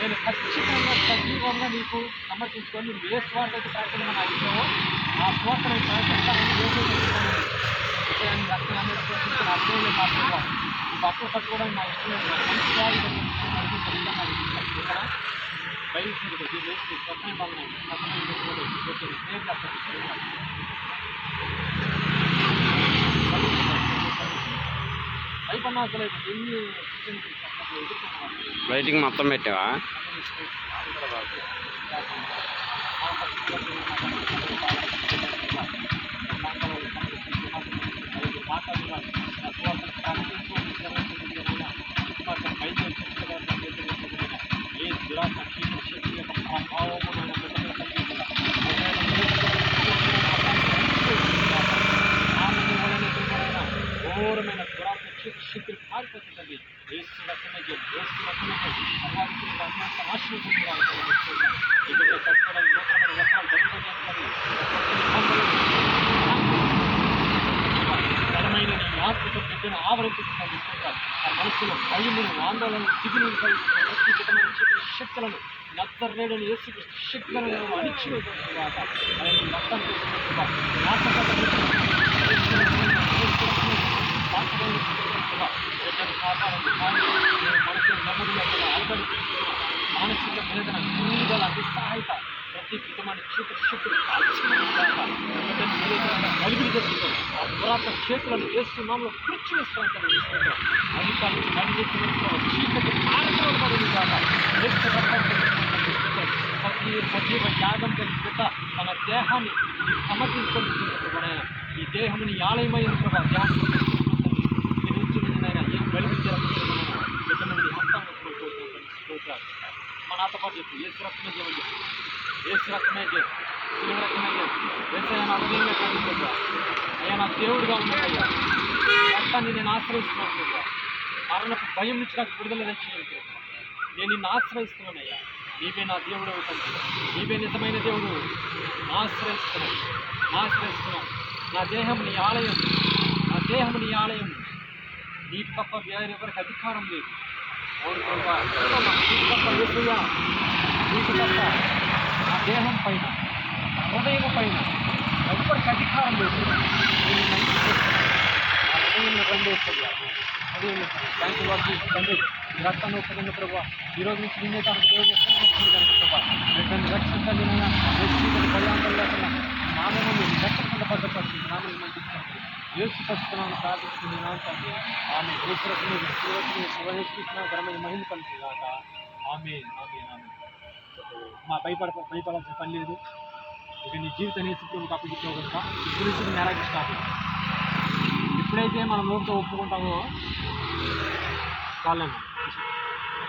నేను ఖచ్చితంగా సజీవంగా నీకు సమర్పించుకొని నువ్వు ఏ స్వార్థ అయితే ప్రకటన నాకు ఇచ్చావో ఆ స్వార్థ నేను ప్రకటిస్తానని దేవుడు చెప్తున్నాను ఇక్కడ. నేను రక్తం అనేది ప్రశ్నించిన అర్థం లేదు నా ప్రభావ ఈ బట్టలు కట్టుకోవడానికి నా ఇష్టం లేదు మంచి వారి ఇక్కడ బయలు వేసి స్వప్నం బాగున్నాయి స్వప్నం సేవ్ చేస్తాను ధరించడానికి బలమైన నీ బిడ్డను ఆవరించుకుంటాను ఆ మనసులో భయమును ఆందోళన దిగులు ప్రతి శక్తులను నత్తరేడని వేసి శక్తులను అణిచివేసేవాట ఆయన మొత్తం మనసు మానసిక వేదన క్రీడల నిస్సహాయత ప్రతి విధమైన చీకటి శక్తులు నలుగురి జరుగుతుంది ఆ పురాతన చేతులను వేస్తున్నాంలో కుర్చి అధికారులు నలుగురు చీకటి కార్యక్రమం ప్రతి సజీవ యాగం బిడ్డ తన దేహాన్ని సమర్పించుకొని ఈ దేహముని ఆలయమై ప్రభావ ధ్యానం మా నాతో పాటు చెప్పు ఏసు రక్తమే జీవం చెప్పు ఏసు రక్తమే చేసు శివ రక్తమే చేసు ఏసయ్య నా హృదయంలో కనిపిస్తుందా? అయ్యా నా దేవుడిగా ఉన్నాడయ్యా. రక్తాన్ని నేను ఆశ్రయిస్తున్నాను ప్రభా. మరణపు భయం నుంచి నాకు విడుదల తెచ్చేయండి నేను నిన్ను ఆశ్రయిస్తున్నానయ్యా. నీవే నా దేవుడు అవుతాను నీవే నిజమైన దేవుడు. ఆశ్రయిస్తున్నాను. ఆశ్రయిస్తున్నాను. నా దేహం నీ ఆలయం. నా దేహం నీ ఆలయం. నీ తప్ప వేరెవరికి అధికారం లేదు. అవును నీకు తప్ప యేసయ్యా దేహం పైన హృదయం పైన ఎవరికి అధికారం లేదు హృదయంలో హృదయంలో థ్యాంక్ యూ వాటి తండ్రి ఈ రక్తాన్ని ఒప్పుకున్న ప్రభావ ఈ రోజు నుంచి నిన్నే తనకు దేవుడు కనుక ప్రభావ రక్షించండి యేసు పట్టుకున్నాను ప్రార్థిస్తుంది తండ్రి ఆమె యేసురత్ని శివరత్ని శివహేష్కృష్ణ ఘనమైన మహిమ కలుగుతుంది కాక ఆమె ఆమె ఆమె. మా భయపడ భయపడాల్సిన పని లేదు. ఇక నీ జీవితాన్ని యేసుప్రభుకి అప్పగించావు కనుక ఇప్పుడు నుంచి నేరాకి స్టార్ట్ ఎప్పుడైతే మనం నోటితో ఒప్పుకుంటామో చాలండి